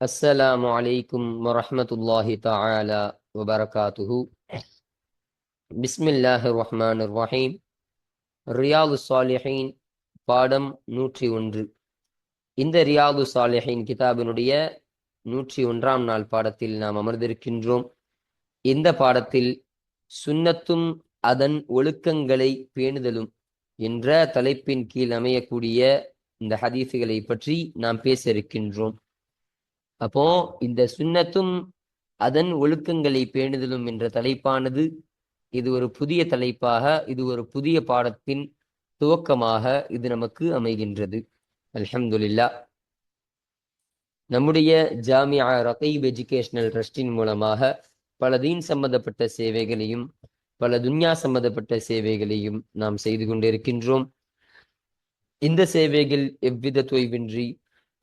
السلام عليكم ورحمة الله تعالى وبركاته بسم الله الرحمن الرحيم ரியாது சாலிஹின் பாடம் நூற்றி ஒன்று இந்த ரியாது சாலிஹின் கிதாபினுடைய நூற்றி ஒன்றாம் நாள் பாடத்தில் நாம் அமர்ந்திருக்கின்றோம் இந்த பாடத்தில் சுன்னத்தும் அதன் ஒழுக்கங்களை பேணுதலும் என்ற தலைப்பின் கீழ் அமையக்கூடிய இந்த ஹதீசுகளை பற்றி நாம் பேச இருக்கின்றோம் அப்போ இந்த சுன்னத்தும் அதன் ஒழுக்கங்களை பேணுதலும் என்ற தலைப்பானது இது ஒரு புதிய தலைப்பாக இது ஒரு புதிய பாடத்தின் துவக்கமாக இது நமக்கு அமைகின்றது. அல்ஹம்துலில்லா நம்முடைய ஜாமியா ரகைப் எஜுகேஷனல் ட்ரஸ்டின் மூலமாக பல தீன் சம்பந்தப்பட்ட சேவைகளையும் பல துன்யா சம்பந்தப்பட்ட சேவைகளையும் நாம் செய்து கொண்டிருக்கின்றோம். இந்த சேவைகள் எவ்வித தொய்வின்றி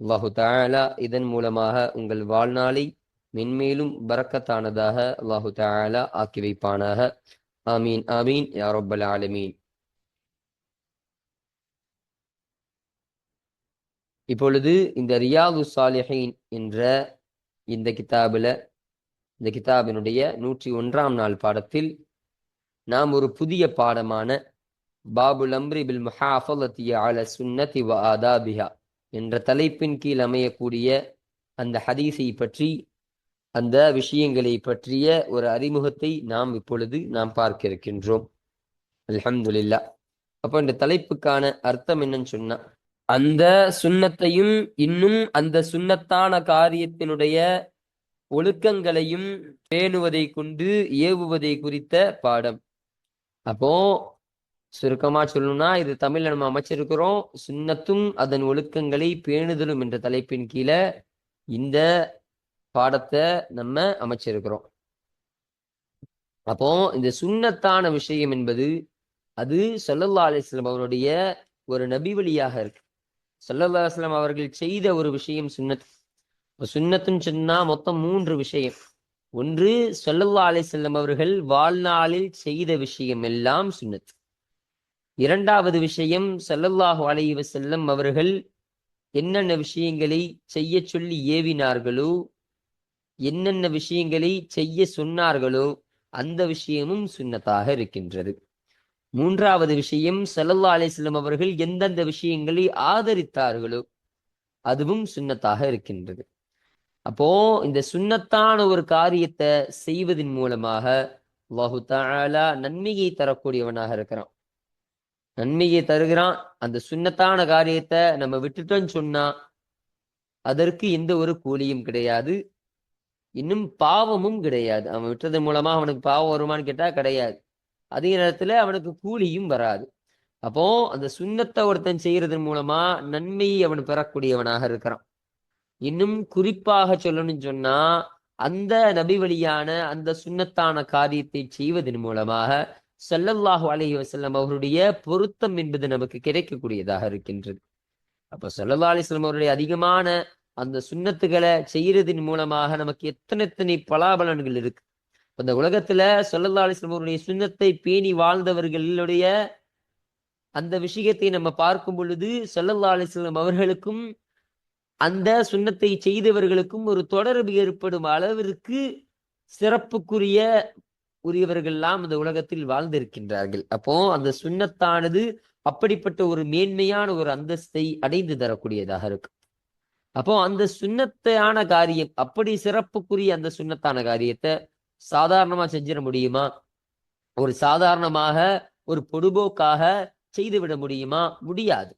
அல்லாஹு தாலா இதன் மூலமாக உங்கள் வாழ்நாளை மென்மேலும் பறக்கத்தானதாக அல்லாஹு தாலா ஆக்கி வைப்பானாக. ஆமீன் ஆமீன் யாரோபல் ஆலமீன். இப்பொழுது இந்த ரியாது சாலிஹின் என்ற இந்த கிதாபில் இந்த கிதாபினுடைய நூற்றி ஒன்றாம் நாள் பாடத்தில் நாம் ஒரு புதிய பாடமான பாபுல் அம்ரி பில் முஹாஃபலத்தி அல சுன்னதி வ ஆதாபிஹா. என்ற தலைப்பின் கீழ் அமையக்கூடிய அந்த ஹதீஸை பற்றி அந்த விஷயங்களை பற்றிய ஒரு அறிமுகத்தை நாம் இப்பொழுது நாம் பார்க்க இருக்கின்றோம் அல்ஹம்துலில்லா. அப்போ இந்த தலைப்புக்கான அர்த்தம் என்னன்னு சொன்னா அந்த சுண்ணத்தையும் இன்னும் அந்த சுண்ணத்தான காரியத்தினுடைய ஒழுக்கங்களையும் பேணுவதை கொண்டு ஏவுவதை குறித்த பாடம். அப்போ சுருக்கமா சொல்லணும்னா இது தமிழ்ல நம்ம அமைச்சிருக்கிறோம். சுண்ணத்தும் அதன் ஒழுக்கங்களை பேணுதலும் என்ற தலைப்பின் கீழே இந்த பாடத்தை நம்ம அமைச்சிருக்கிறோம். அப்போ இந்த சுண்ணத்தான விஷயம் என்பது அது சல்லல்லா அலிஸ்லாம் அவருடைய ஒரு நபி வழியாக இருக்கு. சல்லல்லா அலிஸ்லாம் அவர்கள் செய்த ஒரு விஷயம் சுன்னத் சுன்னத்துன்னு சொன்னா மொத்தம் மூன்று விஷயம். ஒன்று சொல்லல்லா அலிஸ்லாம் அவர்கள் வாழ்நாளில் செய்த விஷயம் எல்லாம் சுண்ணத். இரண்டாவது விஷயம் சல்லல்லாஹு அலைவ செல்லம் அவர்கள் என்னென்ன விஷயங்களை செய்ய சொல்லி ஏவினார்களோ என்னென்ன விஷயங்களை செய்ய சொன்னார்களோ அந்த விஷயமும் சுன்னத்தாக இருக்கின்றது. மூன்றாவது விஷயம் சல்லல்லா அலிஸ்லம் அவர்கள் எந்தெந்த விஷயங்களை ஆதரித்தார்களோ அதுவும் சுன்னத்தாக இருக்கின்றது. அப்போ இந்த சுன்னத்தான ஒரு காரியத்தை செய்வதன் மூலமாக அல்லாஹு தாலா நன்மையை தரக்கூடியவனாக இருக்கிறான். நன்மையை தருகிறான். அந்த சுண்ணத்தான காரியத்தை நம்ம விட்டுட்டோம்னு சொன்னா அதற்கு எந்த ஒரு கூலியும் கிடையாது. இன்னும் பாவமும் கிடையாது. அவன் விட்டதன் மூலமா அவனுக்கு பாவம் வருமான்னு கேட்டா கிடையாது. அதே நேரத்துல அவனுக்கு கூலியும் வராது. அப்போ அந்த சுண்ணத்தை ஒருத்தன் செய்யறதன் மூலமா நன்மையை அவன் பெறக்கூடியவனாக இருக்கிறான். இன்னும் குறிப்பாக சொல்லணும்னு சொன்னா அந்த நபி வழியான அந்த சுண்ணத்தான காரியத்தை செய்வதன் மூலமாக சல்லல்லாஹு அலஹி வசல்லம் அவருடைய பொருத்தம் என்பது நமக்கு கிடைக்கக்கூடியதாக இருக்கின்றது. அப்ப சல்லல்லா அலிஸ்லாம் அவருடைய அதிகமான அந்த சுண்ணத்துகளை செய்யறதின் மூலமாக நமக்கு எத்தனை எத்தனை பலாபலன்கள் இருக்கு. அந்த உலகத்துல சொல்லல்லா அலிஸ்லாம் அவருடைய சுண்ணத்தை பேணி வாழ்ந்தவர்களுடைய அந்த விஷயத்தை நம்ம பார்க்கும் பொழுது சொல்லல்லா அலிஸ்லாம் அவர்களுக்கும் அந்த சுண்ணத்தை செய்தவர்களுக்கும் ஒரு தொடர்பு ஏற்படும் அளவிற்கு சிறப்புக்குரிய உரியவர்கள்லாம் இந்த உலகத்தில் வாழ்ந்திருக்கின்றார்கள். அப்போ அந்த சுண்ணத்தானது அப்படிப்பட்ட ஒரு மேன்மையான ஒரு அந்தஸ்தை அடைந்து தரக்கூடியதாக இருக்கும். அப்போ அந்த சுண்ணத்தான காரியம் அப்படி சிறப்புக்குரிய அந்த சுண்ணத்தான காரியத்தை சாதாரணமா செஞ்சிட முடியுமா? ஒரு சாதாரணமாக ஒரு பொடுபோக்காக செய்துவிட முடியுமா? முடியாது.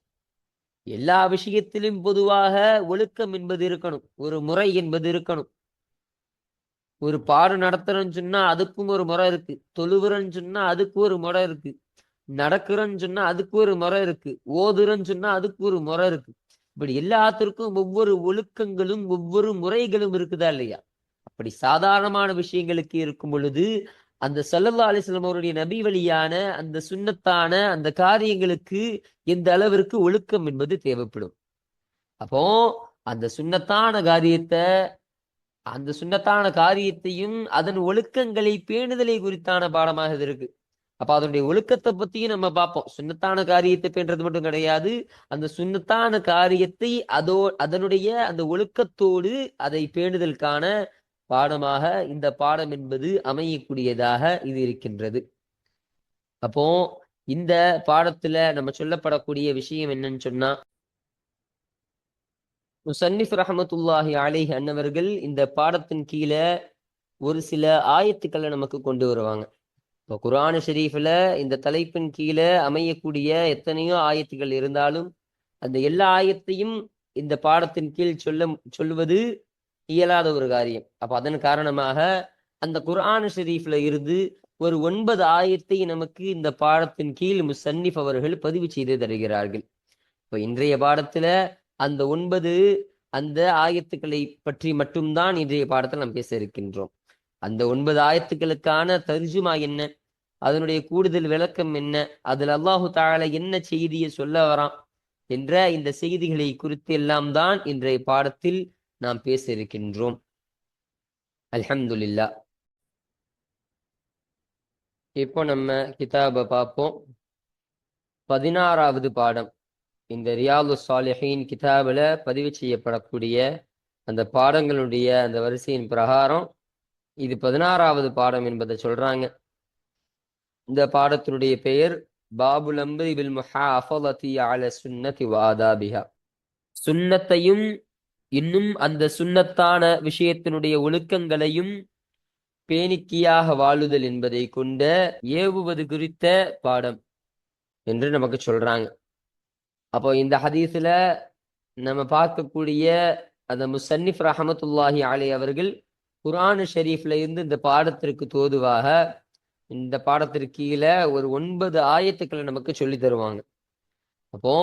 எல்லா விஷயத்திலும் பொதுவாக ஒழுக்கம் என்பது இருக்கணும். ஒரு முறை என்பது இருக்கணும். ஒரு பாடு நடத்துறேன்னு சொன்னா அதுக்கும் ஒரு முறை இருக்கு. தொழுவுறன்னு சொன்னா அதுக்கு ஒரு முறை இருக்கு. நடக்கிறேன்னு சொன்னா அதுக்கு ஒரு முறை இருக்கு. ஓதுறன்னு சொன்னா அதுக்கு ஒரு முறை இருக்கு. இப்படி எல்லாத்திற்கும் ஒவ்வொரு ஒழுக்கங்களும் ஒவ்வொரு முறைகளும் இருக்குதா இல்லையா? அப்படி சாதாரணமான விஷயங்களுக்கு இருக்கும் பொழுது அந்த சல்லல்லா அலிஸ்லாம் அவருடைய நபி வழியான அந்த சுண்ணத்தான அந்த காரியங்களுக்கு எந்த அளவிற்கு ஒழுக்கம் என்பது தேவைப்படும். அப்போ அந்த சுண்ணத்தான காரியத்தை அந்த சுண்ணத்தான காரியத்தையும் அதன் ஒழுக்கங்களை பேணுதலை குறித்தான பாடமாக இது இருக்கு. அப்ப அதனுடைய ஒழுக்கத்தை பத்தியும் நம்ம பார்ப்போம். சுண்ணத்தான காரியத்தை பேன்றது மட்டும் கிடையாது. அந்த சுண்ணத்தான காரியத்தை அதோ அதனுடைய அந்த ஒழுக்கத்தோடு அதை பேணுதலுக்கான பாடமாக இந்த பாடம் என்பது அமையக்கூடியதாக இது இருக்கின்றது. அப்போ இந்த பாடத்துல நம்ம சொல்லப்படக்கூடிய விஷயம் என்னன்னு சொன்னா முசன்னிஃப் ரஹமத்துல்லாஹி அலிஹ் அன்னவர்கள் இந்த பாடத்தின் கீழே ஒரு சில ஆயத்துக்களை நமக்கு கொண்டு வருவாங்க. இப்போ குரான ஷெரீஃபில் இந்த தலைப்பின் கீழே அமையக்கூடிய எத்தனையோ ஆயத்துகள் இருந்தாலும் அந்த எல்லா ஆயத்தையும் இந்த பாடத்தின் கீழ் சொல்ல சொல்வது இயலாத ஒரு காரியம். அப்போ அதன் காரணமாக அந்த குர்ஆன் ஷெரீஃப்ல இருந்து ஒரு ஒன்பது ஆயத்தை நமக்கு இந்த பாடத்தின் கீழ் முசன்னிஃப் அவர்கள் பதிவு செய்து தருகிறார்கள். இப்போ இன்றைய பாடத்துல அந்த ஒன்பது அந்த ஆயத்துக்களை பற்றி மட்டும்தான் இன்றைய பாடத்தில் நாம் பேச இருக்கின்றோம். அந்த ஒன்பது ஆயத்துக்களுக்கான தர்ஜுமா என்ன? அதனுடைய கூடுதல் விளக்கம் என்ன? அதில் அல்லாஹு தாழ என்ன செய்தியை சொல்ல வரான்? என்ற இந்த செய்திகளை குறித்து எல்லாம் தான் இன்றைய பாடத்தில் நாம் பேச இருக்கின்றோம். அல்ஹம்துலில்லா. இப்போ நம்ம கிதாபை பார்ப்போம். பதினாறாவது பாடம். இந்த ரியாது சாலிஹின் கிதாபில் பதிவு செய்யப்படக்கூடிய அந்த பாடங்களுடைய அந்த வரிசையின் பிரகாரம் இது பதினாறாவது பாடம் என்பதை சொல்றாங்க. இந்த பாடத்தினுடைய பெயர் பாபுல் அம்ரி பில் முஹாஃபலதி அல சுன்னதி வாதாபிஹா சுன்னத்தையும் இன்னும் அந்த சுன்னத்தான விஷயத்தினுடைய ஒழுக்கங்களையும் பேணிக்கியாக வாழுதல் என்பதை கொண்ட ஏவுவது குறித்த பாடம் என்று நமக்கு சொல்றாங்க. அப்போ இந்த ஹதீஸ்ல நம்ம பார்க்கக்கூடிய அந்த முசன்னிஃப் ரஹமத்துல்லாஹி அலி அவர்கள் குரான் ஷெரீஃப்ல இருந்து இந்த பாடத்திற்கு தோதுவாக இந்த பாடத்திற்கு கீழே ஒரு ஒன்பது ஆயத்துக்களை நமக்கு சொல்லி தருவாங்க. அப்போ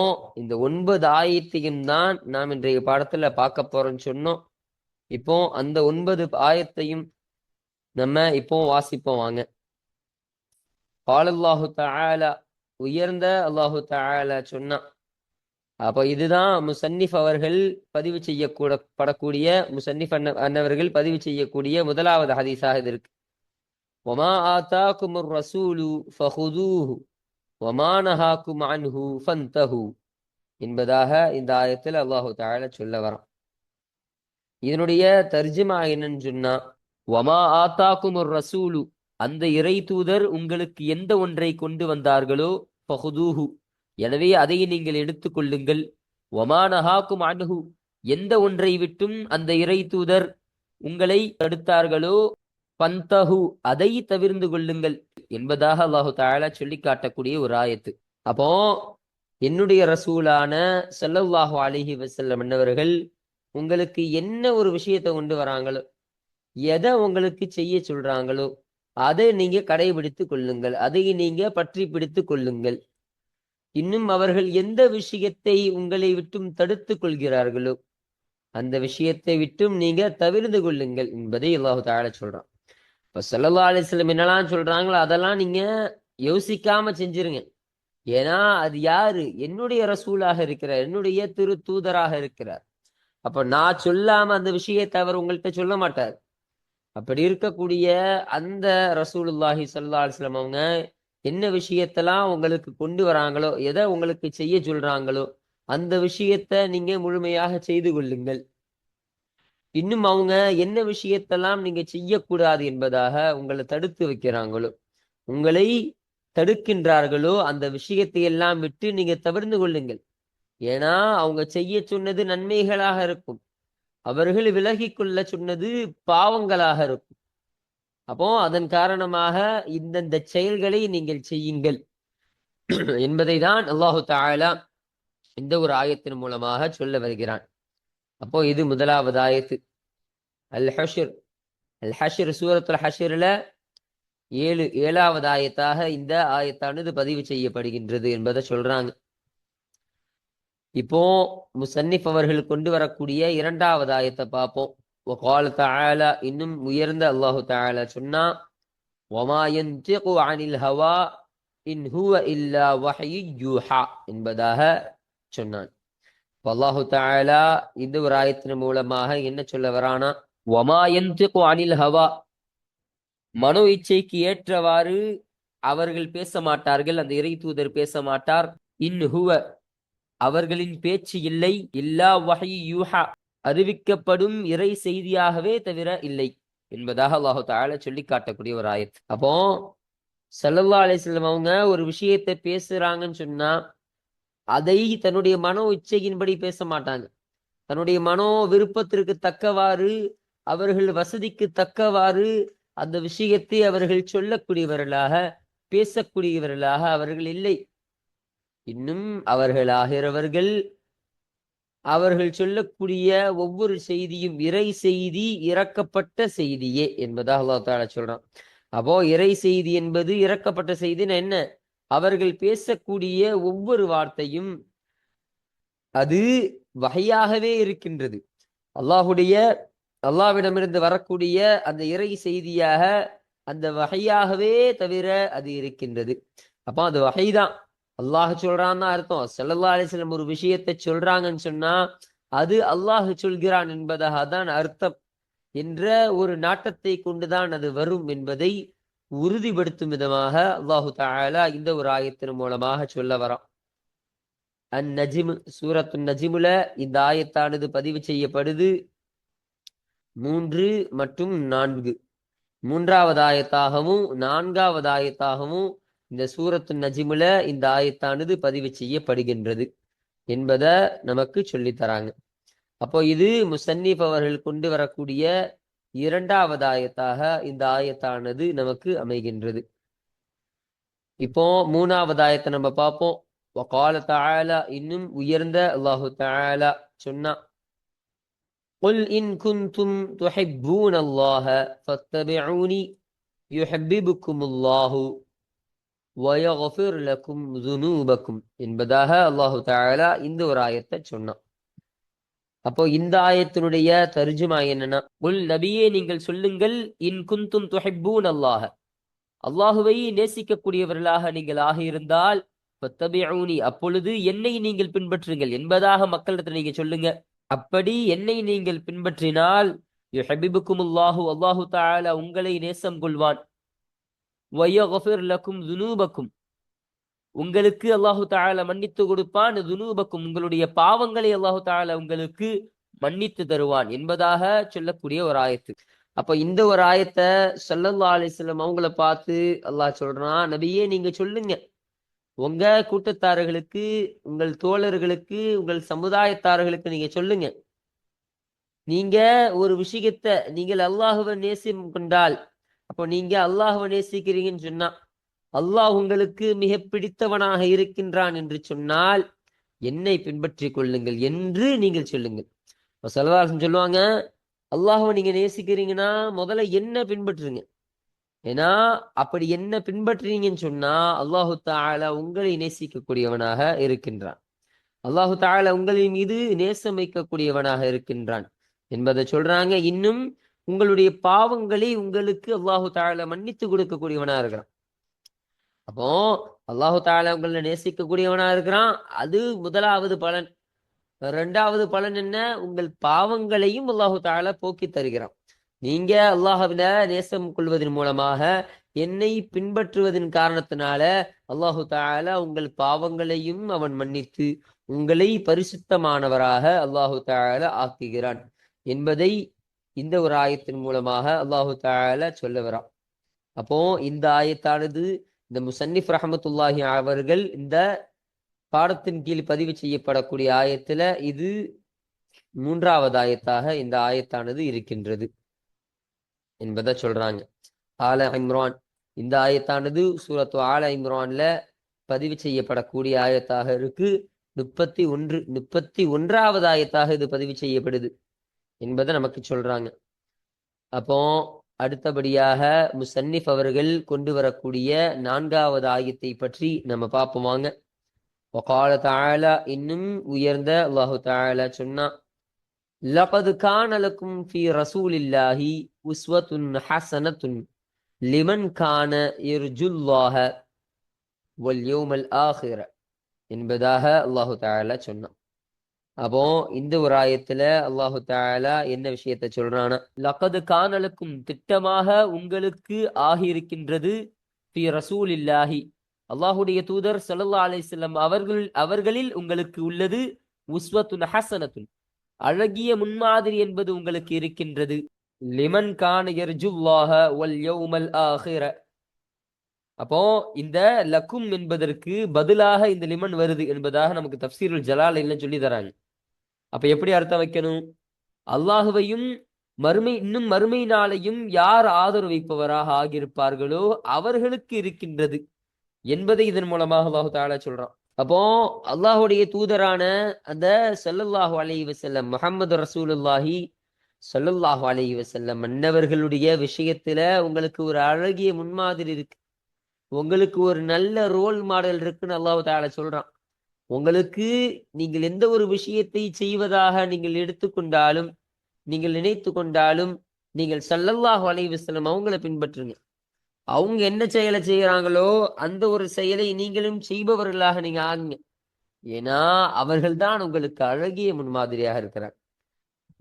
இந்த ஒன்பது ஆயத்தையும் தான் நாம் இன்றைய பாடத்துல பார்க்க போறோம்னு சொன்னோம். இப்போ அந்த ஒன்பது ஆயத்தையும் நம்ம இப்போ வாசிப்போம் வாங்க. பாலல்லாஹு தாழ உயர்ந்த அல்லாஹு தாழ சொன்னான். அப்போ இதுதான் முசன்னிஃப் அவர்கள் பதிவு செய்யக்கூட படக்கூடிய முசன்னிஃப் அண்ண அன்னவர்கள் பதிவு செய்யக்கூடிய முதலாவது ஹதீஸாக இது இருக்கு. ஒமா ஆத்தாக்கும் ரசூலு ஃபஹுதூஹு ஒமா நஹாக்கும் அன்ஹு ஃபந்தஹு என்பதாக இந்த ஆயத்தில் அல்லாஹு தாழ சொல்ல வரான். இதனுடைய தர்ஜுமா என்னன்னு சொன்னா ஒமா ஆத்தாக்கும் ரசூலு அந்த இறை தூதர் உங்களுக்கு எந்த ஒன்றை கொண்டு வந்தார்களோ பகுதூஹு எனவே அதை நீங்கள் எடுத்துக்கொள்ளுங்கள். ஒமானஹாக்கும் அணுகு எந்த ஒன்றை விட்டும் அந்த இறை தூதர் உங்களை தடுத்தார்களோ பந்தஹு அதை தவிர்ந்து கொள்ளுங்கள் என்பதாக அல்லாஹு தாழ சொல்லி காட்டக்கூடிய ஒரு ஆயத்து. அப்போ என்னுடைய ரசூலான செல்லல்லாஹு அலிஹி வசல்லம் என்னவர்கள் உங்களுக்கு என்ன ஒரு விஷயத்தை கொண்டு வராங்களோ எதை உங்களுக்கு செய்ய சொல்றாங்களோ அதை நீங்க கடைபிடித்து கொள்ளுங்கள். அதை நீங்க பற்றி பிடித்து கொள்ளுங்கள். இன்னும் அவர்கள் எந்த விஷயத்தை உங்களை விட்டும் தடுத்துக் கொள்கிறார்களோ அந்த விஷயத்தை விட்டும் நீங்க தவிர்ந்து கொள்ளுங்கள் என்பதை அல்லாஹு தாழ சொல்றான். இப்ப சல்லா அலிஸ்லம் என்னெல்லாம் சொல்றாங்களோ அதெல்லாம் நீங்க யோசிக்காம செஞ்சிருங்க. ஏன்னா அது யாரு? என்னுடைய ரசூலாக இருக்கிறார் என்னுடைய திரு தூதராக இருக்கிறார். அப்ப நான் சொல்லாம அந்த விஷயத்தை அவர் உங்கள்கிட்ட சொல்ல மாட்டார். அப்படி இருக்கக்கூடிய அந்த ரசூலுல்லாஹி சல்லா அலிஸ்லாம் அவங்க என்ன விஷயத்தெல்லாம் உங்களுக்கு கொண்டு வராங்களோ எதை உங்களுக்கு செய்ய சொல்றாங்களோ அந்த விஷயத்த நீங்க முழுமையாக செய்து கொள்ளுங்கள். இன்னும் அவங்க என்ன விஷயத்தெல்லாம் நீங்க செய்யக்கூடாது என்பதாக உங்களை தடுத்து வைக்கிறாங்களோ உங்களை தடுக்கின்றார்களோ அந்த விஷயத்தை எல்லாம் விட்டு நீங்க தவிர்ந்து கொள்ளுங்கள். ஏன்னா அவங்க செய்ய சொன்னது நன்மைகளாக இருக்கும். அவர்கள் விலகி கொள்ள சொன்னது பாவங்களாக இருக்கும். அப்போ அதன் காரணமாக இந்தந்த செயல்களை நீங்கள் செய்யுங்கள். என்பதை தான் அல்லாஹு தாலா இந்த ஒரு ஆயத்தின் மூலமாக சொல்ல வருகிறான். அப்போ இது முதலாவது ஆயத்து. அல் ஹஷர் அல் ஹஷர் சூரத்துல் ஹஷர்ல ஏழு ஏழாவது ஆயத்தாக இந்த ஆயத்தானது பதிவு செய்யப்படுகின்றது என்பதை சொல்றாங்க. இப்போ முசன்னிப் அவர்கள் கொண்டு வரக்கூடிய இரண்டாவது ஆயத்தை பார்ப்போம். وقال تعالى இன்னும் உயர்ந்த அல்லாஹு தாலா சொன்னா وما ينطق عن الهوى إن هو إلا وحي يوحى என்பதாக சொன்னான் அல்லாஹு தாலா இந்த ஒரு ஆயத்தின் மூலமாக என்ன சொல்ல வரானா وما ينطق عن الهوى மனோ இச்சைக்கு ஏற்றவாறு அவர்கள் பேச மாட்டார்கள் அந்த இறை தூதர் பேச மாட்டார் இன் ஹுவ அவர்களின் பேச்சு இல்லை இல்லா வஹி யூஹா அறிவிக்கப்படும் இறை செய்தியாகவே தவிர இல்லை என்பதாக அல்லாஹு தால சொல்லி காட்டக்கூடிய ஒரு ஆயத். அப்போ சல்லல்லா அலிஸ்லம் அவங்க ஒரு விஷயத்தை பேசுறாங்கன்னு சொன்னா அதை தன்னுடைய மனோ இச்சையின்படி பேச மாட்டாங்க. தன்னுடைய மனோ விருப்பத்திற்கு தக்கவாறு அவர்கள் வசதிக்கு தக்கவாறு அந்த விஷயத்தை அவர்கள் சொல்லக்கூடியவர்களாக பேசக்கூடியவர்களாக அவர்கள் இல்லை. இன்னும் அவர்கள் ஆகிறவர்கள் அவர்கள் சொல்லக்கூடிய ஒவ்வொரு செய்தியும் இறை செய்தி இறக்கப்பட்ட செய்தியே என்பதாக அல்லா தாலா சொல்றான். அப்போ இறை செய்தி என்பது இறக்கப்பட்ட செய்தின்னு என்ன? அவர்கள் பேசக்கூடிய ஒவ்வொரு வார்த்தையும் அது வகையாகவே இருக்கின்றது. அல்லாஹுடைய அல்லாவிடமிருந்து வரக்கூடிய அந்த இறை செய்தியாக அந்த வகையாகவே தவிர அது இருக்கின்றது. அப்போ அது வகைதான். அல்லாஹ் சொல்றான்னு அர்த்தம். செல்லல்லா அலிஸ்லம் ஒரு விஷயத்தை சொல்றாங்கன்னு சொன்னா அது அல்லாஹ் சொல்கிறான் என்பதாக தான் அர்த்தம் என்ற ஒரு நாட்டத்தை கொண்டுதான் அது வரும் என்பதை உறுதிப்படுத்தும் விதமாக அல்லாஹு தாலா இந்த ஒரு ஆயத்தின் மூலமாக சொல்ல வரான். அந்நஜிம் சூரத்து நஜிமுல இந்த ஆயத்தானது பதிவு செய்யப்படுது. மூன்று மற்றும் நான்கு. மூன்றாவது ஆயத்தாகவும் நான்காவது ஆயத்தாகவும் இந்த சூரத்து நஜிமுல இந்த ஆயத்தானது பதிவு செய்யப்படுகின்றது என்பதை நமக்கு சொல்லித்தராங்க அப்போ இது முசன்னிப் அவர்கள் கொண்டு வரக்கூடிய இரண்டாவது ஆயத்தாக இந்த ஆயத்தானது நமக்கு அமைகின்றது இப்போ மூணாவது ஆயத்தை நம்ம பார்ப்போம் வகால தாலா இன்னும் உயர்ந்த அல்லாஹு தாலா சொன்னா قل إن كنتم تحبون الله فاتبعوني يحببكم الله வயகுஃபிர் என்பதாக அல்லாஹு தாலா இந்த ஒரு ஆயத்தை சொன்னான். அப்போ இந்த ஆயத்தினுடைய தர்ஜுமா என்னன்னா உல் நபியே நீங்கள் சொல்லுங்கள் இன் குந்தும் துஹிப்பூன் அல்லாஹ. அல்லாஹுவை நேசிக்கக்கூடியவர்களாக நீங்கள் ஆகியிருந்தால் பத்தபியூனி அப்பொழுது என்னை நீங்கள் பின்பற்றுங்கள். என்பதாக மக்களிடத்தில் நீங்க சொல்லுங்க. அப்படி என்னை நீங்கள் பின்பற்றினால் யுஹபிபுக்கும் அல்லாஹு அல்லாஹு தாலா உங்களை நேசம் கொள்வான். வயகஃபிர் லக்கும் துனூபக்கும் உங்களுக்கு அல்லாஹு தாயால மன்னித்து கொடுப்பான். துனூபக்கும் உங்களுடைய பாவங்களை அல்லாஹு தாலா உங்களுக்கு மன்னித்து தருவான் என்பதாக சொல்லக்கூடிய ஒரு ஆயத்து. அப்ப இந்த ஒரு ஆயத்தை சொல்லல்லா அலிஸ்லம் அவங்கள பார்த்து அல்லாஹ் சொல்றான் நபியே நீங்க சொல்லுங்க. உங்க கூட்டத்தார்களுக்கு உங்கள் தோழர்களுக்கு உங்கள் சமுதாயத்தார்களுக்கு நீங்க சொல்லுங்க. நீங்க ஒரு விஷயத்த நீங்கள் அல்லாஹுவை நேசிம் கொண்டால் அப்போ நீங்க அல்லாஹுவை நேசிக்கிறீங்கன்னு சொன்னா அல்லாஹ் உங்களுக்கு மிக பிடித்தவனாக இருக்கின்றான் என்று சொன்னால் என்னை பின்பற்றி கொள்ளுங்கள் என்று நீங்கள் சொல்லுங்கள். செல்வாசன் சொல்லுவாங்க அல்லாஹுவை நீங்க நேசிக்கிறீங்கன்னா முதல்ல என்ன பின்பற்றுங்க. ஏன்னா அப்படி என்ன பின்பற்றுறீங்கன்னு சொன்னா அல்லாஹு தால உங்களை நேசிக்கக்கூடியவனாக இருக்கின்றான். அல்லாஹு தால உங்களின் மீது நேசம் வைக்கக்கூடியவனாக இருக்கின்றான். என்பதை சொல்றாங்க. இன்னும் உங்களுடைய பாவங்களை உங்களுக்கு அல்லாஹு தாழ மன்னித்து கொடுக்கக்கூடியவனா இருக்கிறான். அப்போ அல்லாஹு தாழ உங்களை நேசிக்கக்கூடியவனா இருக்கிறான். அது முதலாவது பலன். ரெண்டாவது பலன் என்ன? உங்கள் பாவங்களையும் அல்லாஹு தாழ போக்கி தருகிறான். நீங்க அல்லாஹவில நேசம் கொள்வதன் மூலமாக என்னை பின்பற்றுவதன் காரணத்தினால அல்லாஹு தாலா உங்கள் பாவங்களையும் அவன் மன்னித்து உங்களை பரிசுத்தமானவராக அல்லாஹு தாலா ஆக்குகிறான். என்பதை இந்த ஒரு ஆயத்தின் மூலமாக அல்லாஹு தால சொல்ல வரான். அப்போ இந்த ஆயத்தானது இந்த முசன்னிப் ரஹமத்துல்லாஹி அவர்கள் இந்த பாடத்தின் கீழ் பதிவு செய்யப்படக்கூடிய ஆயத்துல இது மூன்றாவது ஆயத்தாக இந்த ஆயத்தானது இருக்கின்றது என்பதை சொல்றாங்க. ஆல இம்ரான் இந்த ஆயத்தானது சூரத்து ஆல இம்ரான்ல பதிவு செய்யப்படக்கூடிய ஆயத்தாக இருக்கு. முப்பத்தி ஒன்று முப்பத்தி ஒன்றாவது ஆயத்தாக இது பதிவு செய்யப்படுது. என்பதை நமக்கு சொல்றாங்க. அப்போ அடுத்தபடியாக முசன்னிஃப் அவர்கள் கொண்டு வரக்கூடிய நான்காவது ஆயத்தை பற்றி நம்ம பார்ப்போம் வாங்க. ஒகால தாழா இன்னும் உயர்ந்த அல்லாஹு தாழா சொன்னா லபது கானலக்கும் ஃபி ரசூலில்லாஹி உஸ்வத்துன் ஹசனத்துன் லிமன் கான இர்ஜுல்லாஹ வல்யோமல் ஆகிற என்பதாக அல்லாஹு தாழா சொன்னான். அப்போ இந்த ஒரு ஆயத்துல அல்லாஹு தாலா என்ன விஷயத்த சொல்றானா லக்கது காணலுக்கும் திட்டமாக உங்களுக்கு ஆகியிருக்கின்றது ரசூல் இல்லாஹி அல்லாஹுடைய தூதர் சல்லா அலைஹி அவர்கள் அவர்களில் உங்களுக்கு உள்ளது உஸ்வத்துன் ஹசனத்துன் அழகிய முன்மாதிரி என்பது உங்களுக்கு இருக்கின்றது. லிமன் கானையர் யர்ஜுல்லாஹ வல் யௌமல் ஆஹிர. அப்போ இந்த லக்கும் என்பதற்கு பதிலாக இந்த லிமன் வருது என்பதாக நமக்கு தப்சீருல் ஜலால் என்ன சொல்லி தராங்க. அப்ப எப்படி அர்த்தம் வைக்கணும்? அல்லாஹுவையும் மறுமை இன்னும் மறுமை நாளையும் யார் ஆதரவு வைப்பவராக ஆகியிருப்பார்களோ அவர்களுக்கு இருக்கின்றது என்பதை இதன் மூலமாக அல்லாஹு தாலா சொல்றான். அப்போ அல்லாஹுடைய தூதரான அந்த ஸல்லல்லாஹு அலைஹி வஸல்லம் முகமது ரசூலுல்லாஹி ஸல்லல்லாஹு அலைஹி வஸல்லம் மன்னவர்களுடைய விஷயத்துல உங்களுக்கு ஒரு அழகிய முன்மாதிரி இருக்கு. உங்களுக்கு ஒரு நல்ல ரோல் மாடல் இருக்குன்னு அல்லாஹு தாலா சொல்றான். உங்களுக்கு நீங்கள் எந்த ஒரு விஷயத்தை செய்வதாக நீங்கள் எடுத்துக்கொண்டாலும் நீங்கள் நினைத்து கொண்டாலும் நீங்கள் ஸல்லல்லாஹு அலைஹி அவங்கள பின்பற்றுங்க. அவங்க என்ன செயலை செய்யறாங்களோ அந்த ஒரு செயலை நீங்களும் செய்பவர்களாக நீங்க ஆகுங்க. ஏன்னா அவர்கள்தான் உங்களுக்கு அழகிய முன்மாதிரியாக இருக்கிறார்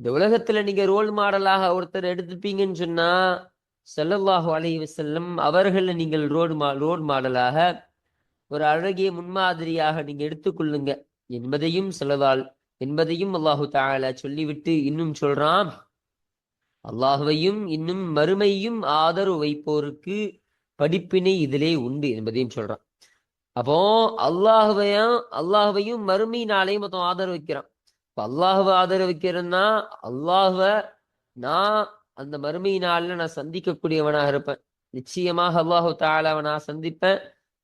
இந்த உலகத்துல நீங்க ரோல் மாடலாக ஒருத்தர் எடுத்துப்பீங்கன்னு சொன்னா ஸல்லல்லாஹு அலைவசல்லம் அவர்களை நீங்கள் ரோடு மா ரோல் மாடலாக ஒரு அழகிய முன்மாதிரியாக நீங்க எடுத்துக்கொள்ளுங்க என்பதையும் சொல்லதால் என்பதையும் அல்லாஹு தாலா சொல்லிவிட்டு இன்னும் சொல்றான். அல்லாஹுவையும் இன்னும் மறுமையும் ஆதரவு வைப்போருக்கு படிப்பினை இதிலே உண்டு என்பதையும் சொல்றான். அப்போ அல்லாஹுவையும் அல்லாஹுவையும் மறுமை நாளையும் மொத்தம் ஆதரவு வைக்கிறான். இப்ப அல்லாஹுவை ஆதரவு வைக்கிறேன்னா அல்லாஹுவ நான் அந்த மறுமை நாள்ல நான் சந்திக்கக்கூடியவனாக இருப்பேன். நிச்சயமாக அல்லாஹு தாலாவை நான் சந்திப்பேன்.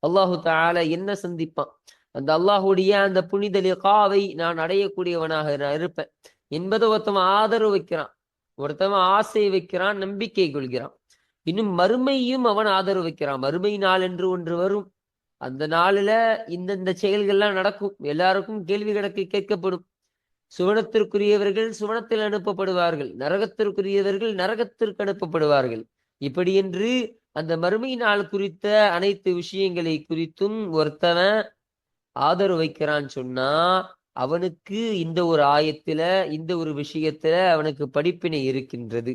அல்லாஹு தால என்ன சந்திப்பான்? அந்த அல்லாஹுடைய அந்த புனித லிகாவை நான் அடையக்கூடியவனாக நான் இருப்பேன். என்பதை ஒருத்தவன் ஆதரவு வைக்கிறான். ஒருத்தவன் ஆசை வைக்கிறான் நம்பிக்கை கொள்கிறான். இன்னும் மறுமையும் அவன் ஆதரவு வைக்கிறான். மறுமை நாள் என்று ஒன்று வரும். அந்த நாளில இந்தந்த செயல்கள்லாம் நடக்கும். எல்லாருக்கும் கேள்வி கணக்கு கேட்கப்படும். சுவனத்திற்குரியவர்கள் சுவனத்தில் அனுப்பப்படுவார்கள். நரகத்திற்குரியவர்கள் நரகத்திற்கு அனுப்பப்படுவார்கள். இப்படி என்று அந்த மறுமை நாள் குறித்த அனைத்து விஷயங்களை குறித்தும் ஒருத்தவன் ஆதரவு வைக்கிறான்னு சொன்னா அவனுக்கு இந்த ஒரு ஆயத்துல இந்த ஒரு விஷயத்துல அவனுக்கு படிப்பினை இருக்கின்றது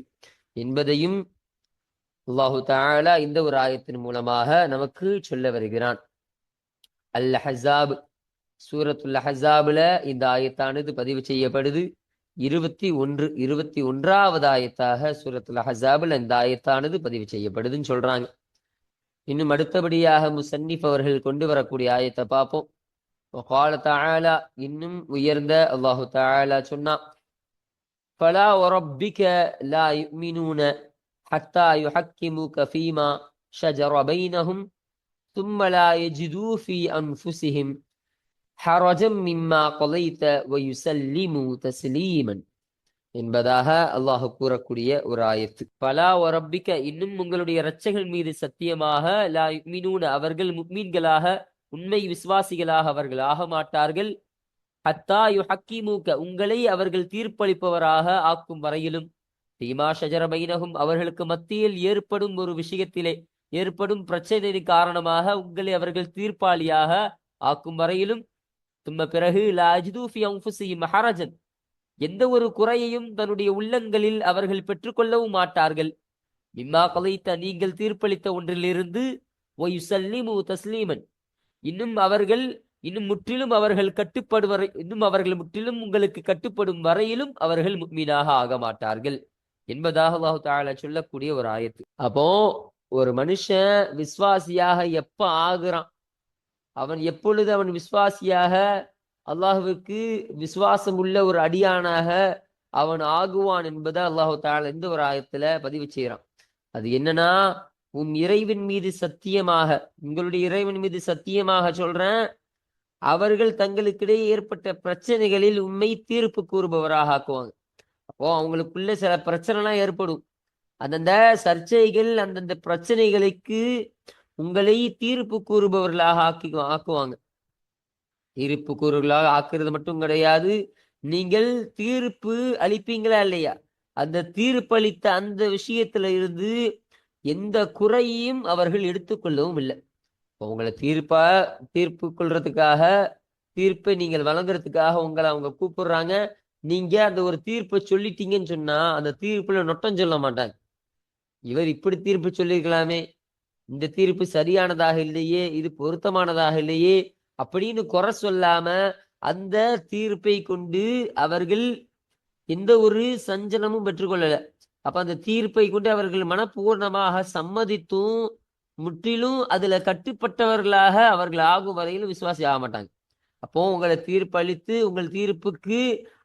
என்பதையும் அல்லாஹு தாலா இந்த ஒரு ஆயத்தின் மூலமாக நமக்கு சொல்ல வருகிறான். அல் ஹசாப் சூரத்துல் ஹசாப்ல இந்த ஆயத்தானது பதிவு செய்யப்படுது. இருபத்தி ஒன்று இருபத்தி ஒன்றாவது ஆயத்தாக சூரத்துல் ஹசாப்ல இந்த ஆயத்தானது பதிவு செய்யப்படுதுன்னு சொல்றாங்க இன்னும் அடுத்தபடியாக முசன்னிப் அவர்கள் கொண்டு வரக்கூடிய ஆயத்தை பார்ப்போம் وقال تعالى இன்னும் உயர்ந்த அல்லாஹு தாலா சொன்னா فلا وربك لا يؤمنون حتى يحكموك فيما شجر بينهم ثم لا يجدوا في أنفسهم ஹரஜம் மிம்மா கொலைத்த வயுசல்லிமு தஸ்லீமன் என்பதாக அல்லாஹ் கூறக்கூடிய ஒரு ஆயத்து. பலா ஒரப்பிக்க இன்னும் உங்களுடைய இரட்சகன் மீது சத்தியமாக லா மீனூன அவர்கள் முக்மீன்களாக உண்மை விசுவாசிகளாக அவர்கள் ஆக மாட்டார்கள். ஹத்தா யு ஹக்கிமூக்க உங்களை அவர்கள் தீர்ப்பளிப்பவராக ஆக்கும் வரையிலும். தீமா ஷஜரமைனகும் அவர்களுக்கு மத்தியில் ஏற்படும் ஒரு விஷயத்திலே ஏற்படும் பிரச்சனை காரணமாக உங்களை அவர்கள் தீர்ப்பாளியாக ஆக்கும் வரையிலும். தும்ம பிறகு லாஜிதூஃபி அன்ஃபுஸிஹிம் மஹரஜன் எந்த ஒரு குறையையும் தன்னுடைய உள்ளங்களில் அவர்கள் பெற்றுக்கொள்ளவும் மாட்டார்கள். மிம்மா கலைத்த நீங்கள் தீர்ப்பளித்த ஒன்றிலிருந்து ஒயுசல்லிமு தஸ்லீமன். இன்னும் அவர்கள் இன்னும் முற்றிலும் அவர்கள் கட்டுப்படுவரை இன்னும் அவர்கள் முற்றிலும் உங்களுக்கு கட்டுப்படும் வரையிலும் அவர்கள் முக்மீனாக ஆக மாட்டார்கள். என்பதாக அல்லாஹு தாலா சொல்லக்கூடிய ஒரு ஆயத்து. அப்போ ஒரு மனுஷன் விஸ்வாசியாக எப்ப ஆகுறான்? அவன் எப்பொழுது அவன் விசுவாசியாக? அல்லாஹுவிற்கு விசுவாசம் உள்ள ஒரு அடியானாக அவன் ஆகுவான் என்பதை அல்லாஹு தாலா இந்த ஒரு ஆயத்துல பதிவு செய்யறான் அது என்னன்னா உன் இறைவன் மீது சத்தியமாக உங்களுடைய இறைவன் மீது சத்தியமாக சொல்றேன் அவர்கள் தங்களுக்கிடையே ஏற்பட்ட பிரச்சனைகளில் உண்மை தீர்ப்பு கூறுபவராக ஆக்குவாங்க. அப்போ அவங்களுக்குள்ள சில பிரச்சனைலாம் ஏற்படும். அந்தந்த சர்ச்சைகள் அந்தந்த பிரச்சனைகளுக்கு உங்களை தீர்ப்பு கூறுபவர்களாக ஆக்கி ஆக்குவாங்க. தீர்ப்பு கூறுகளாக ஆக்குறது மட்டும் கிடையாது. நீங்கள் தீர்ப்பு அளிப்பீங்களா இல்லையா? அந்த தீர்ப்பளித்த அந்த விஷயத்துல இருந்து எந்த குறையும் அவர்கள் எடுத்துக்கொள்ளவும் இல்லை. இப்போ உங்களை தீர்ப்பா தீர்ப்பு கொள்றதுக்காக தீர்ப்பை நீங்கள் வழங்குறதுக்காக உங்களை அவங்க கூப்பிடுறாங்க. நீங்க அந்த ஒரு தீர்ப்பை சொல்லிட்டீங்கன்னு சொன்னா அந்த தீர்ப்புல நொட்டம் சொல்ல மாட்டாங்க. இவர் இப்படி தீர்ப்பு சொல்லியிருக்கலாமே. இந்த தீர்ப்பு சரியானதாக இல்லையே இது பொருத்தமானதாக இல்லையே அப்படின்னு குறை சொல்லாம அந்த தீர்ப்பை கொண்டு அவர்கள் எந்த ஒரு சஞ்சலமும் பெற்றுக்கொள்ளல அப்ப அந்த தீர்ப்பை கொண்டு அவர்கள் மனப்பூர்ணமாக சம்மதித்தும் முற்றிலும் அதுல கட்டுப்பட்டவர்களாக அவர்கள் ஆகும் வரையிலும் விசுவாசி ஆக மாட்டாங்க. அப்போ உங்களை தீர்ப்பளித்து உங்கள் தீர்ப்புக்கு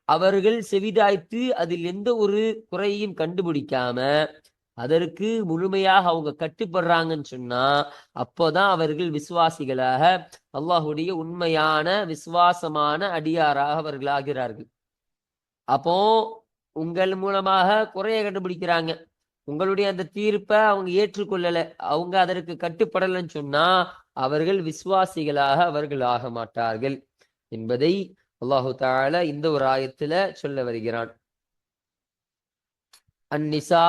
அவர்கள் செவிதாய்த்து அதில் எந்த ஒரு குறையும் கண்டுபிடிக்காம அதற்கு முழுமையாக அவங்க கட்டுப்படுறாங்கன்னு சொன்னா அப்போதான் அவர்கள் விசுவாசிகளாக அல்லாஹுடைய உண்மையான விசுவாசமான அடியாராக அவர்கள் ஆகிறார்கள். அப்போ உங்கள் மூலமாக குறைய கண்டுபிடிக்கிறாங்க. உங்களுடைய அந்த தீர்ப்பை அவங்க ஏற்றுக்கொள்ளல. அவங்க அதற்கு கட்டுப்படலைன்னு சொன்னா அவர்கள் விசுவாசிகளாக அவர்கள் ஆக மாட்டார்கள் என்பதை அல்லாஹு தால இந்த ஒரு ஆயத்துல சொல்ல வருகிறான். அந்நிசா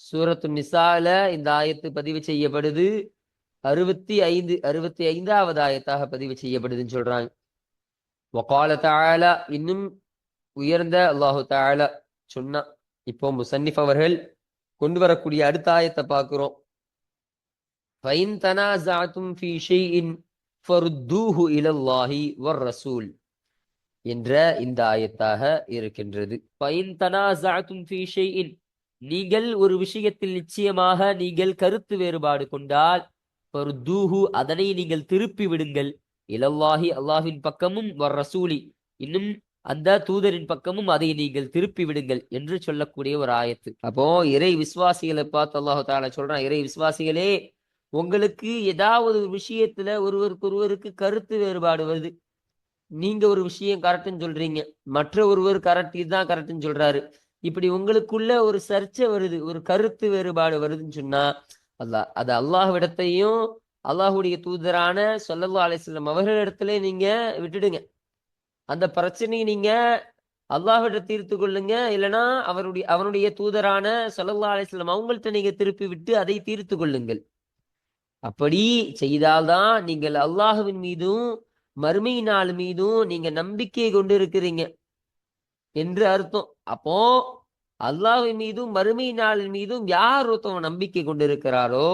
சூரத்து நிசால இந்த ஆயத்து பதிவு செய்யப்படுது. அறுபத்தி ஐந்து அறுபத்தி ஐந்தாவது ஆயத்தாக பதிவு செய்யப்படுதுன்னு சொல்றாங்க. ஒகால தாழா இன்னும் உயர்ந்த அல்லாஹு தாழா சொன்னா இப்போ முசன்னிஃப் அவர்கள் கொண்டு வரக்கூடிய அடுத்த ஆயத்தை பார்க்கிறோம். ஃபைன் தனாசாத்தும் ஃபி ஷைஇன் ஃபருத்தூஹு இலல்லாஹி வர் ரசூல் என்ற இந்த ஆயத்தாக இருக்கின்றது. ஃபைன் தனாசாத்தும் ஃபி நீங்கள் ஒரு விஷயத்தில் நிச்சயமாக நீங்கள் கருத்து வேறுபாடு கொண்டால் பருதூஹு அதனை நீங்கள் திருப்பி விடுங்கள். இலல்லாஹி அல்லாஹின் பக்கமும் வர் ரசூலி இன்னும் அந்த தூதரின் பக்கமும் அதை நீங்கள் திருப்பி விடுங்கள் என்று சொல்லக்கூடிய ஒரு ஆயத்து. அப்போ இறை விசுவாசிகளை பார்த்து அல்லாஹு தாலா சொல்றான் இறை விசுவாசிகளே உங்களுக்கு ஏதாவது ஒரு விஷயத்துல ஒருவருக்கு ஒருவருக்கு கருத்து வேறுபாடு வருது. நீங்க ஒரு விஷயம் கரெக்டுன்னு சொல்றீங்க. மற்ற ஒருவர் கரெக்ட் இதுதான் கரெக்டுன்னு சொல்றாரு. இப்படி உங்களுக்குள்ள ஒரு சர்ச்சை வருது ஒரு கருத்து வேறுபாடு வருதுன்னு சொன்னா அல்லாஹ் அது அல்லாஹ்விடத்தையும் அல்லாஹுடைய தூதரான சொல்லல்லா அலிஸ்லாம் அவர்களிடத்துல நீங்க விட்டுடுங்க. அந்த பிரச்சனையை நீங்க அல்லாஹ்விட தீர்த்து கொள்ளுங்க. இல்லைன்னா அவருடைய அவனுடைய தூதரான சொல்லல்லா அலிஸ்லாம் அவங்கள்ட்ட நீங்க திருப்பி விட்டு அதை தீர்த்து கொள்ளுங்கள். அப்படி செய்தால்தான் நீங்கள் அல்லாஹுவின் மீதும் மறுமை நாள் மீதும் நீங்க நம்பிக்கை கொண்டு இருக்கிறீங்க. என்று அர்த்தம். அப்போ அல்லாஹ்வின் மீதும் மறுமை நாளின் மீதும் யார் ஒருத்தவங்க நம்பிக்கை கொண்டிருக்கிறாரோ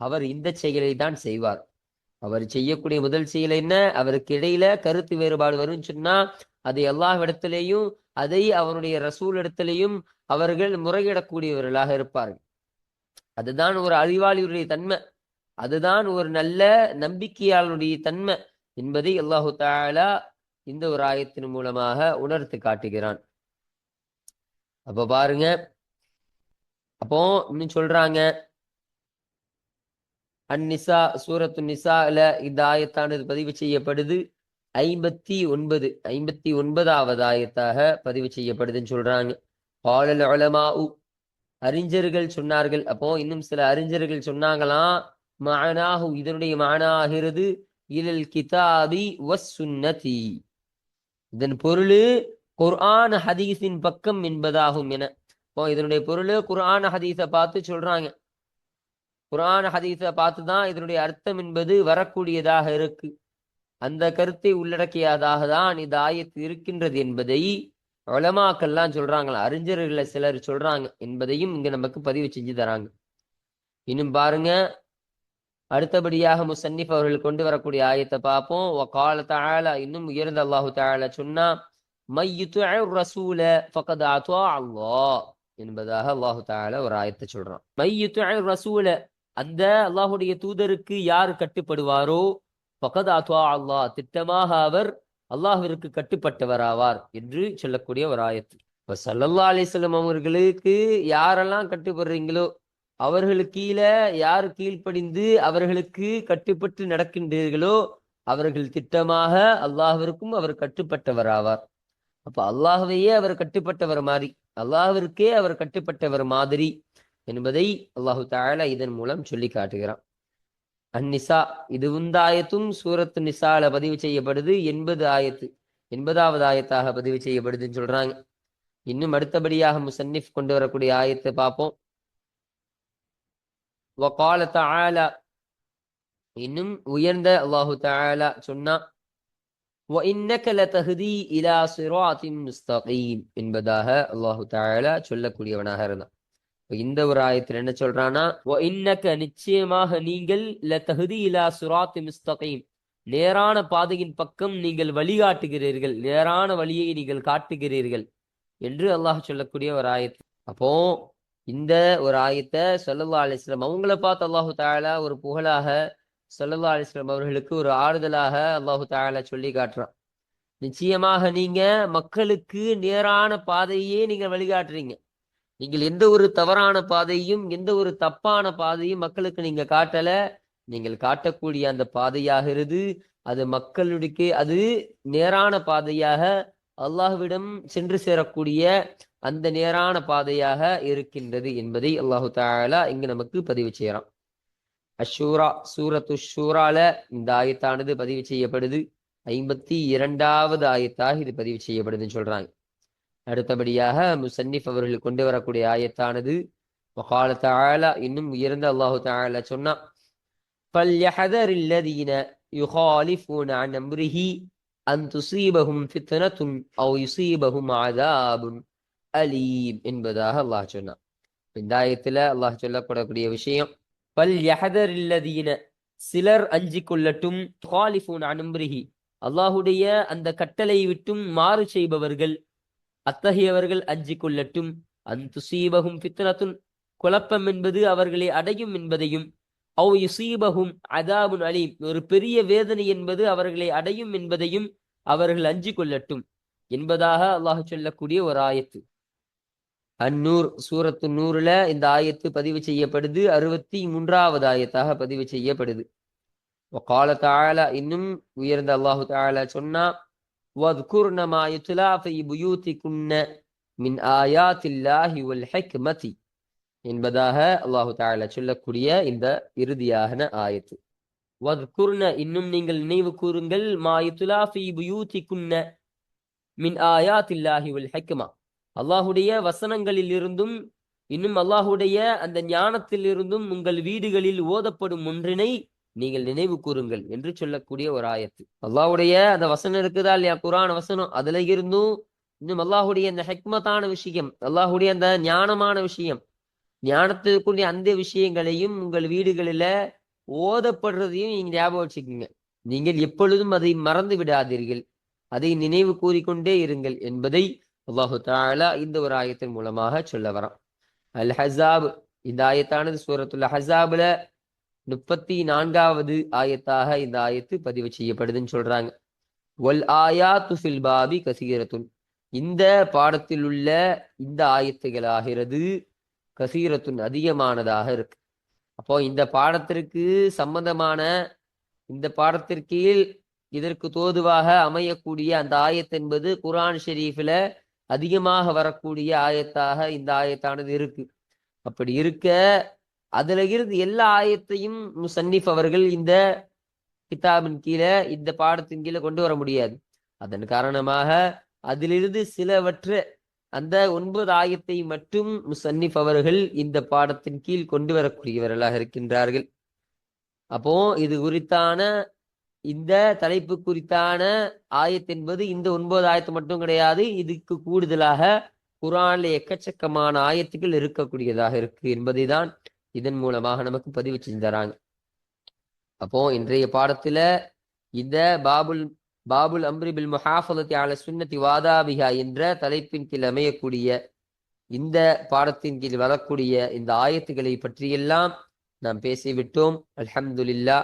அவர் இந்த செயலை தான் செய்வார். அவர் செய்யக்கூடிய முதல் செயல் என்ன? அவருக்கு இடையில கருத்து வேறுபாடு வரும்னு சொன்னா அதை எல்லா இடத்திலேயும் அதை அவருடைய ரசூல் இடத்திலையும் அவர்கள் முறையிடக்கூடியவர்களாக இருப்பார்கள். அதுதான் ஒரு அறிவாளியுடைய தன்மை. அதுதான் ஒரு நல்ல நம்பிக்கையாளனுடைய தன்மை என்பதை அல்லாஹு தாலா இந்த ஒரு ஆயத்தின் மூலமாக உணர்த்து காட்டுகிறான். அப்ப பாருங்க. அப்போ இன்னும் சொல்றாங்க. அந்நிசா சூரத்து நிசால இந்த ஆயத்தானது பதிவு செய்யப்படுது. ஐம்பத்தி ஒன்பது ஐம்பத்தி ஒன்பதாவது ஆயத்தாக பதிவு செய்யப்படுதுன்னு சொல்றாங்க. பாலல் உலமாஉ அறிஞர்கள் சொன்னார்கள். அப்போ இன்னும் சில அறிஞர்கள் சொன்னாங்களாம். மானாஹு இதனுடைய மானாகிறது இலல் கிதாபி வஸ் சுன்னதி. இதன் பொருள் குர்ஆன் ஹதீஸின் பக்கம் என்பதாகும் என. இப்போ இதனுடைய பொருள் குர்ஆன் ஹதீஸை பார்த்து சொல்றாங்க. குர்ஆன் ஹதீஸை பார்த்து தான் இதனுடைய அர்த்தம் என்பது வரக்கூடியதாக இருக்கு. அந்த கருத்தை உள்ளடக்கியதாக தான் இந்த ஆயத்து இருக்கின்றது என்பதை வளமாக்கள்லாம் சொல்றாங்களா? அறிஞர்களை சிலர் சொல்றாங்க. என்பதையும் இங்க நமக்கு பதிவு செஞ்சு தராங்க. இன்னும் பாருங்க. அடுத்தபடியாக முசன்னிப் அவர்கள் கொண்டு வரக்கூடிய ஆயத்தை பார்ப்போம். வகால தாழ இன்னும் உயர்ந்த அல்லாஹு தாழ சொன்னா மையுத்து ரசூல ஃபகத் அத்வா என்பதாக அல்லாஹு தாழ ஒரு ஆயத்தை சொல்றான். மையுத்து ரசூல அந்த அல்லாஹுடைய தூதருக்கு யார் கட்டுப்படுவாரோ? பகதாத்வா அத்வா அல்லாஹ் திட்டமாக அவர் அல்லாஹ்விற்கு கட்டுப்பட்டவராவார் என்று சொல்லக்கூடிய ஒரு ஆயத்து. இப்ப சல்லல்லா அலிஸ்லம் அவர்களுக்கு யாரெல்லாம் கட்டுப்படுறீங்களோ அவர்களுக்கு கீழே யார் கீழ்ப்படிந்து அவர்களுக்கு கட்டுப்பட்டு நடக்கின்றீர்களோ அவர்கள் திட்டமாக அல்லாஹ்விற்கும் அவர் கட்டுப்பட்டவராவார். அப்ப அல்லாஹ்வையே அவர் கட்டுப்பட்டவர் மாதிரி அல்லாஹ்விற்கே அவர் கட்டுப்பட்டவர் மாதிரி என்பதை அல்லாஹு தாலா இதன் மூலம் சொல்லி காட்டுகிறான். அந்நிசா இது உந்தாயத்தும் சூரத்து நிசால பதிவு செய்யப்படுது எண்பது ஆயத்து எண்பதாவது ஆயத்தாக பதிவு செய்யப்படுதுன்னு சொல்றாங்க. இன்னும் அடுத்தபடியாக முசன்னிஃப் கொண்டு வரக்கூடிய ஆயத்தை பார்ப்போம். வகால தாலா இன்னும் உயர்ந்த அல்லாஹு தாலா சொன்னா என்பதாக அல்லாஹு தாலா சொல்லக்கூடியவனாக இருந்தான் இந்த ஒரு ஆயத்தில் என்ன சொல்றான்னா நிச்சயமாக நீங்கள் தகுதி இலா சுராத் முஸ்தகீம் நேரான பாதையின் பக்கம் நீங்கள் வழிகாட்டுகிறீர்கள் நேரான வழியை நீங்கள் காட்டுகிறீர்கள் என்று அல்லாஹ் சொல்லக்கூடிய ஒரு ஆயத்து அப்போ இந்த ஒரு ஆயத்தை சொல்லல்லா அலிஸ்லாம் அவங்கள பார்த்து அல்லாஹு தாலா ஒரு புகழாக சொல்லல்லா அலிஸ்லாம் அவர்களுக்கு ஒரு ஆறுதலாக அல்லாஹு தாலா சொல்லி காட்டுறான். நிச்சயமாக நீங்க மக்களுக்கு நேரான பாதையே நீங்க வழிகாட்டுறீங்க. நீங்கள் எந்த ஒரு தவறான பாதையும் எந்த ஒரு தப்பான பாதையும் மக்களுக்கு நீங்க காட்டல. நீங்கள் காட்டக்கூடிய அந்த பாதையாகிறது அது மக்களுடைய அது நேரான பாதையாக அல்லாஹ்விடம் சென்று சேரக்கூடிய அந்த நேரான பாதையாக இருக்கின்றது என்பதை அல்லாஹு தாலா இங்கு நமக்கு பதிவு செய்யறான். அஷூரா சூரத்து ஷூரால இந்த ஆயத்தானது பதிவு செய்யப்படுது. ஐம்பத்தி இரண்டாவது ஆயத்தாக இது பதிவு செய்யப்படுதுன்னு சொல்றாங்க. அடுத்தபடியாக முசன்னிஃப் அவர்கள் கொண்டு வரக்கூடிய ஆயத்தானது வகால தாலா இன்னும் உயர்ந்த அல்லாஹு தாலா சொன்னான். பல் யஹதர் இல்லதீன யுஹாலிஃபூன் அன் அம்ரிஹி அன் துசீபகும் ஃபித்னத்துன் அவ் யுசீபகும் ஆதாபுன் அலீம் என்பதாக அல்லாஹ் சொன்னான். இந்த அல்லாஹ் சொல்லப்படக்கூடிய விஷயம் பல் யஹதர் சிலர் அஞ்சி கொள்ளட்டும் காலிஃபூன் அனும்பிரிஹி அல்லாஹுடைய அந்த கட்டளை விட்டும் மாறு செய்பவர்கள் அத்தகையவர்கள் அஞ்சி கொள்ளட்டும் அன் துசீபகும் ஃபித்னத்துன் குழப்பம் என்பது அவர்களை அடையும் என்பதையும் அவ் யுசீபகும் அதாபுன் அலீம். ஒரு பெரிய வேதனை என்பது அவர்களை அடையும் என்பதையும் அவர்கள் அஞ்சு கொள்ளட்டும் என்பதாக அல்லாஹ் சொல்லக்கூடிய ஒரு ஆயத்து. அந்நூர் சூரத்து நூறுல இந்த ஆயத்து பதிவு செய்யப்படுது. அறுபத்தி மூன்றாவது ஆயத்தாக பதிவு செய்யப்படுது. கால இன்னும் உயர்ந்த அல்லாஹு தாழ சொன்னா வத்குர்ணமாயுத்துலா ஃபி புயூதி குன்ன மின் ஆயாத்தில்லாஹி வல் ஹிக்மதி. என்பதாக அல்லாஹு தாலா சொல்லக்கூடிய இந்த இறுதியான ஆயத்து. வத்குர்ன இன்னும் நீங்கள் நினைவு கூறுங்கள் மா ஃபி மின் ஆயாத்தில்லாஹி உல் ஹெக்மா. அல்லாஹுடைய வசனங்களில் இருந்தும் இன்னும் அல்லாஹுடைய அந்த ஞானத்தில் இருந்தும் உங்கள் வீடுகளில் ஓதப்படும் ஒன்றினை நீங்கள் நினைவு கூறுங்கள் என்று சொல்லக்கூடிய ஒரு ஆயத்து. அல்லாஹுடைய அந்த வசனம் இருக்குதா இல்லையா குரான வசனம் அதுல இருந்தும் இன்னும் அல்லாஹுடைய அந்த ஹெக்மத்தான விஷயம் அல்லாஹுடைய அந்த ஞானமான விஷயம் ஞானத்துக்குரிய அந்த விஷயங்களையும் உங்கள் வீடுகளில ஓதப்படுறதையும் நீங்க ஞாபகம் வச்சுக்கோங்க. நீங்கள் எப்பொழுதும் அதை மறந்து விடாதீர்கள். அதை நினைவு கூறிக்கொண்டே இருங்கள் என்பதை அல்லாஹு தாலா இந்த ஒரு ஆயத்தின் மூலமாக சொல்ல வரான். அல் ஹசாப் இந்த ஆயத்தானது சூரத்துள்ள ஹசாப்ல முப்பத்தி நான்காவது ஆயத்தாக இந்த ஆயத்து பதிவு செய்யப்படுதுன்னு சொல்றாங்க. ஒல் ஆயா துஃபில் பாபி கசீரத்துன். இந்த பாடத்தில் உள்ள இந்த ஆயத்துகளாகிறது கசீரத்துன் அதிகமானதாக இருக்கு. அப்போ இந்த பாடத்திற்கு சம்பந்தமான இந்த பாடத்திற்கீழ் இதற்கு தோதுவாக அமையக்கூடிய அந்த ஆயத் என்பது குரான் ஷெரீஃபில் அதிகமாக வரக்கூடிய ஆயத்தாக இந்த ஆயத்தானது இருக்கு. அப்படி இருக்க அதுல இருந்து எல்லா ஆயத்தையும் முசன்னிஃப் அவர்கள் இந்த கிதாபின் கீழே இந்த பாடத்தின் கீழே கொண்டு வர முடியாது. அதன் காரணமாக அதிலிருந்து சிலவற்றை அந்த ஒன்பது ஆயத்தை மட்டும் முசன்னிஃப் அவர்கள் இந்த பாடத்தின் கீழ் கொண்டு வரக்கூடியவர்களாக இருக்கின்றார்கள். அப்போ இது குறித்தான இந்த தலைப்பு குறித்தான ஆயத் என்பது இந்த ஒன்பது ஆயத்து மட்டும் கிடையாது இதுக்கு கூடுதலாக குரான்ல எக்கச்சக்கமான ஆயத்துகள் இருக்கக்கூடியதாக இருக்கு என்பதை தான் இதன் மூலமாக நமக்கு பதிவு செஞ்சு தராங்க. அப்போ இன்றைய பாடத்துல இந்த பாபுல் பாபுல் அம்ரி பில் முஹாஃபலத்தி அல சுன்னத்தி வாதாபிகா என்ற தலைப்பின் கீழ் அமையக்கூடிய இந்த பாடத்தின் கீழ் வரக்கூடிய இந்த ஆயத்துக்களை பற்றியெல்லாம் நாம் பேசிவிட்டோம். அல்ஹம்துலில்லா.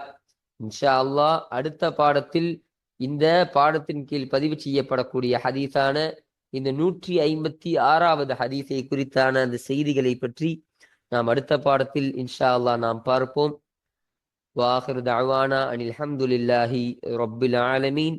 இன்ஷா அல்லாஹ் அடுத்த பாடத்தில் இந்த பாடத்தின் கீழ் பதிவு செய்யப்படக்கூடிய ஹதீஸான இந்த நூற்றி ஐம்பத்தி ஆறாவது ஹதீஸை குறித்தான அந்த செய்திகளை பற்றி நாம் அடுத்த பாடத்தில் இன்ஷா அல்லா நாம் பார்ப்போம். வாஹர் தாவானா அனில் அஹமதுல்லாஹி ரொப்பில் ஆலமீன்.